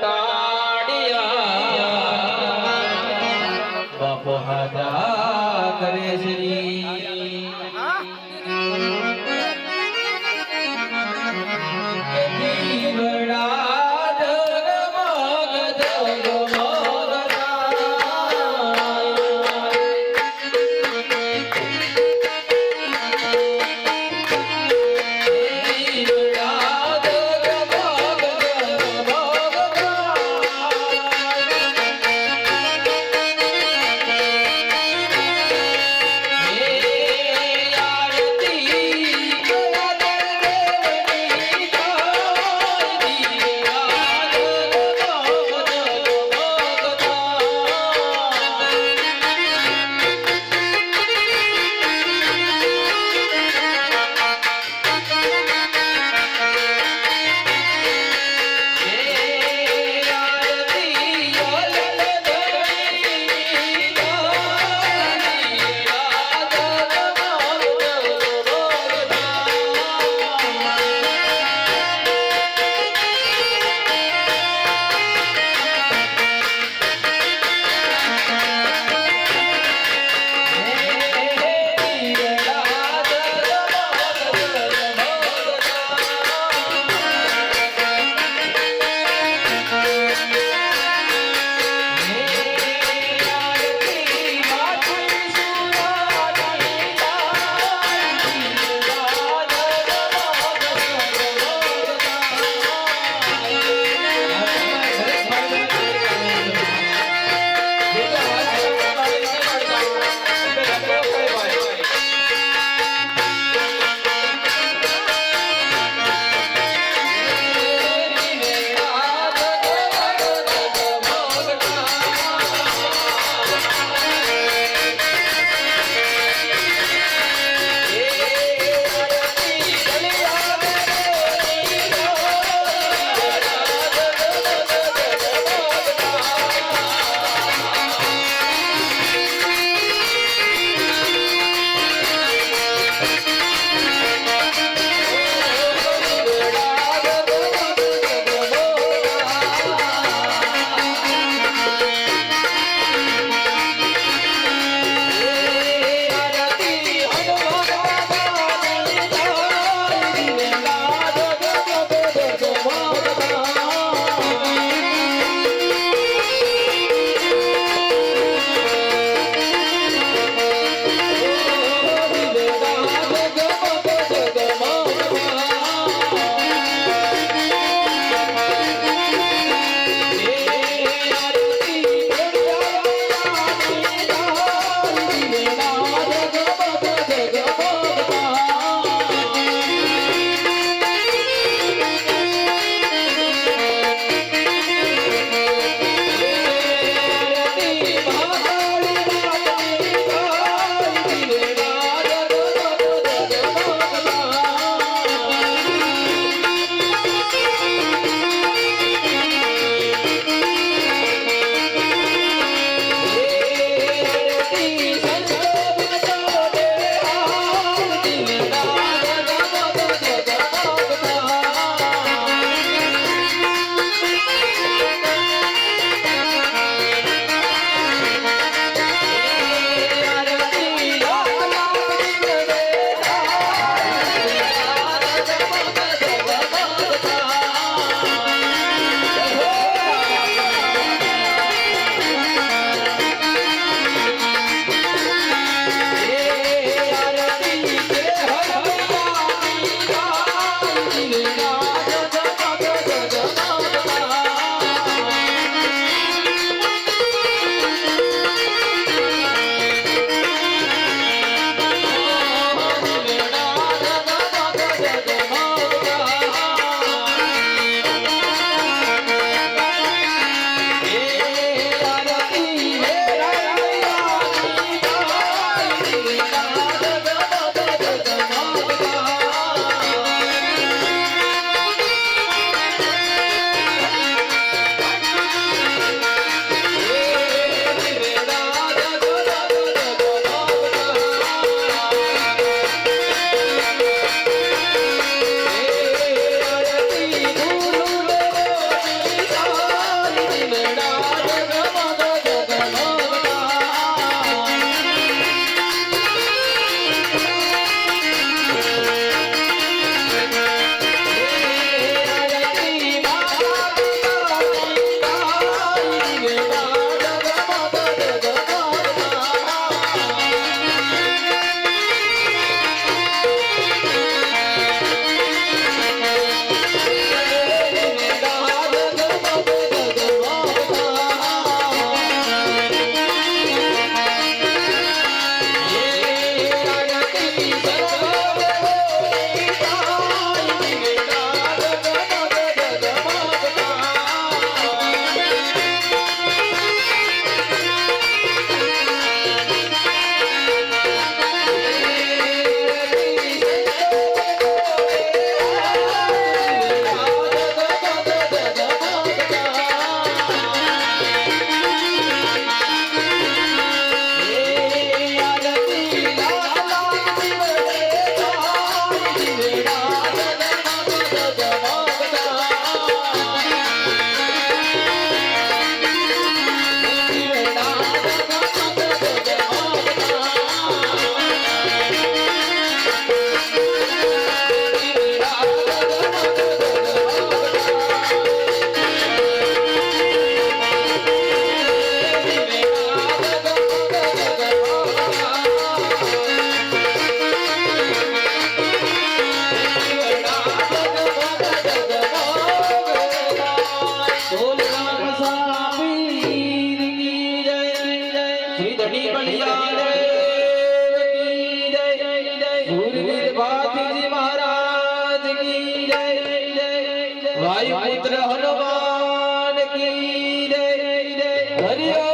તાડિયા બાપો હાજા કરે શ્રી બળિયા દેવ કી જય સુરવીર ભાતીજી મહારાજ કી જય વાયુપુત્ર હનુમાન કી જય હર